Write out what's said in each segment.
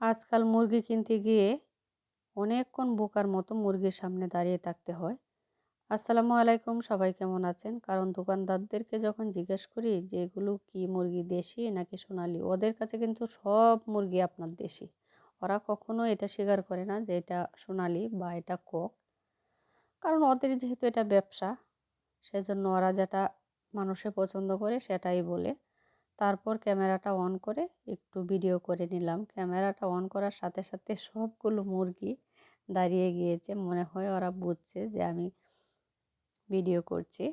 আজকাল মুরগি কিনতে গিয়ে অনেকক্ষণ বোকার মতো মুরগির সামনে দাঁড়িয়ে থাকতে হয়। আসসালামু আলাইকুম, সবাই কেমন আছেন? কারণ দোকানদারদেরকে যখন জিজ্ঞেস করি যে, এগুলো কি মুরগি দেশি নাকি সোনালি? ওদের কাছে কিন্তু সব মুরগি আপনার দেশি। ওরা কখনো এটা স্বীকার করে না যে, এটা সোনালি বা এটা কক। কারণ ওদের যেহেতু এটা ব্যবসা, সেজন্য ওরা যেটা মানুষে পছন্দ করে সেটাই বলে। তারপর ক্যামেরাটা অন করে একটু ভিডিও করে নিলাম। ক্যামেরাটা অন করার সাথে সাথে সবগুলো মুরগি দাঁড়িয়ে গিয়েছে। মনে হয় ওরা বুঝছে যে আমি ভিডিও করছি।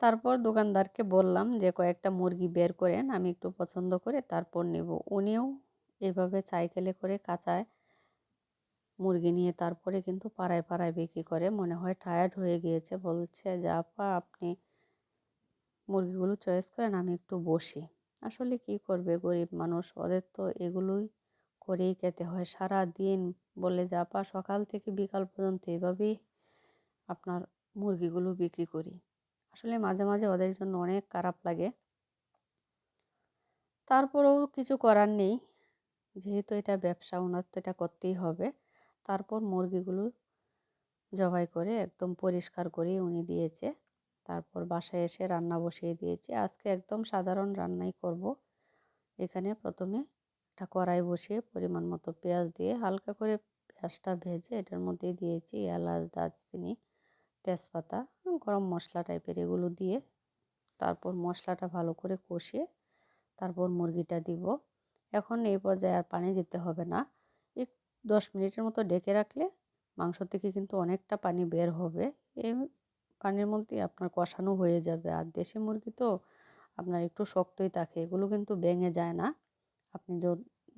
তারপর দোকানদারকে বললাম যে, কয়েকটা মুরগি বের করেন, আমি একটু পছন্দ করে তারপর নেব। উনিও এভাবে সাইকেলে করে কাঁচায় মুরগি নিয়ে তারপরে কিন্তু পাড়ায় পাড়ায় বিক্রি করে। মনে হয় টায়ার্ড হয়ে গিয়েছে। বলছে যে, আপা, আপনি মুরগিগুলো চয়েস করেন, আমি একটু বসি। আসলে কি করবে গরিব মানুষ? ওদের তো এগুলোই করেই খেতে হয়। সারা দিন বলে যে, আপা, সকাল থেকে বিকাল পর্যন্ত এভাবেই আপনার মুরগিগুলো বিক্রি করি। আসলে মাঝে মাঝে ওদের জন্য অনেক খারাপ লাগে। তারপরেও কিছু করার নেই। যেহেতু এটা ব্যবসা ওনার তো এটা করতেই হবে। তারপর মুরগিগুলো জবাই করে একদম পরিষ্কার করে উনি দিয়েছে। তারপর বাসায় এসে রান্না বসিয়ে দিয়েছি। আজকে একদম সাধারণ রান্নাই করব। এখানে প্রথমে একটা কড়াই বসিয়ে পরিমাণ মতো পেঁয়াজ দিয়ে হালকা করে পেঁয়াজটা ভেজে এটার মধ্যে দিয়েছি এলাচ, দারচিনি, তেজপাতা, গরম মশলা টাইপের এগুলো দিয়ে তারপর মশলাটা ভালো করে কষিয়ে তারপর মুরগিটা দিব। এখন এই পর্যায়ে আর পানি দিতে হবে না। এক দশ মিনিটের মতো ডেকে রাখলে মাংস থেকে কিন্তু অনেকটা পানি বের হবে। এই পানির মধ্যে আপনার কষানো হয়ে যাবে। আর দেশি মুরগি তো আপনার একটু শক্তই থাকে, এগুলো কিন্তু ভেঙে যায় না। আপনি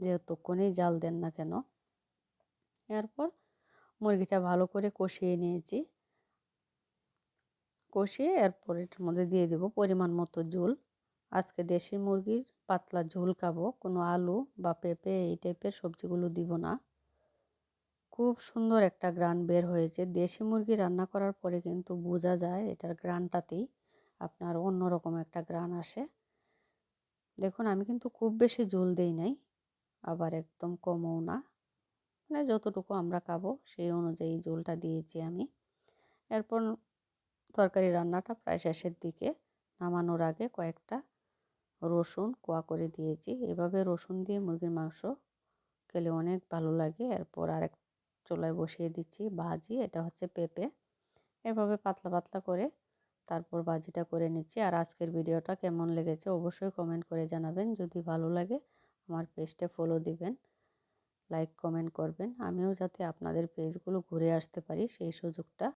যতক্ষণেই জাল দেন না কেন? এরপর মুরগিটা ভালো করে কষিয়ে নিয়েছি। কষিয়ে এরপর এটার মধ্যে দিয়ে দেবো পরিমাণ মতো ঝোল। আজকে দেশি মুরগির পাতলা ঝোল খাব, কোনো আলু বা পেঁপে এই টাইপের সবজিগুলো দিব না। খুব সুন্দর একটা গ্রান বের হয়েছে। দেশি মুরগি রান্না করার পরে কিন্তু বোঝা যায় এটার গ্রানটাতেই আপনার অন্যরকম একটা গ্রান আসে। দেখুন, আমি কিন্তু খুব বেশি জল দেই নাই, আবার একদম কমও না। মানে যতটুকু আমরা খাব সেই অনুযায়ী জলটা দিয়েছি আমি। এরপর তরকারি রান্নাটা প্রায় শেষের দিকে নামানোর আগে কয়েকটা রসুন কোয়া করে দিয়েছি। এভাবে রসুন দিয়ে মুরগির মাংস খেলে অনেক ভালো লাগে। এরপর আরেক চুলায় বসিয়ে দিচ্ছি, ভাজি, এটা হচ্ছে পেঁপে। এভাবে পাতলা পাতলা করে তারপর ভাজিটা করে নিচ্ছি। আর আজকের ভিডিওটা কেমন লেগেছে অবশ্যই কমেন্ট করে জানাবেন। যদি ভালো লাগে আমার পেজটা ফলো দিবেন লাইক কমেন্ট করবেন। আমিও যাতে আপনাদের পেজগুলো ঘুরে আসতে পারি সেই সুযোগটা।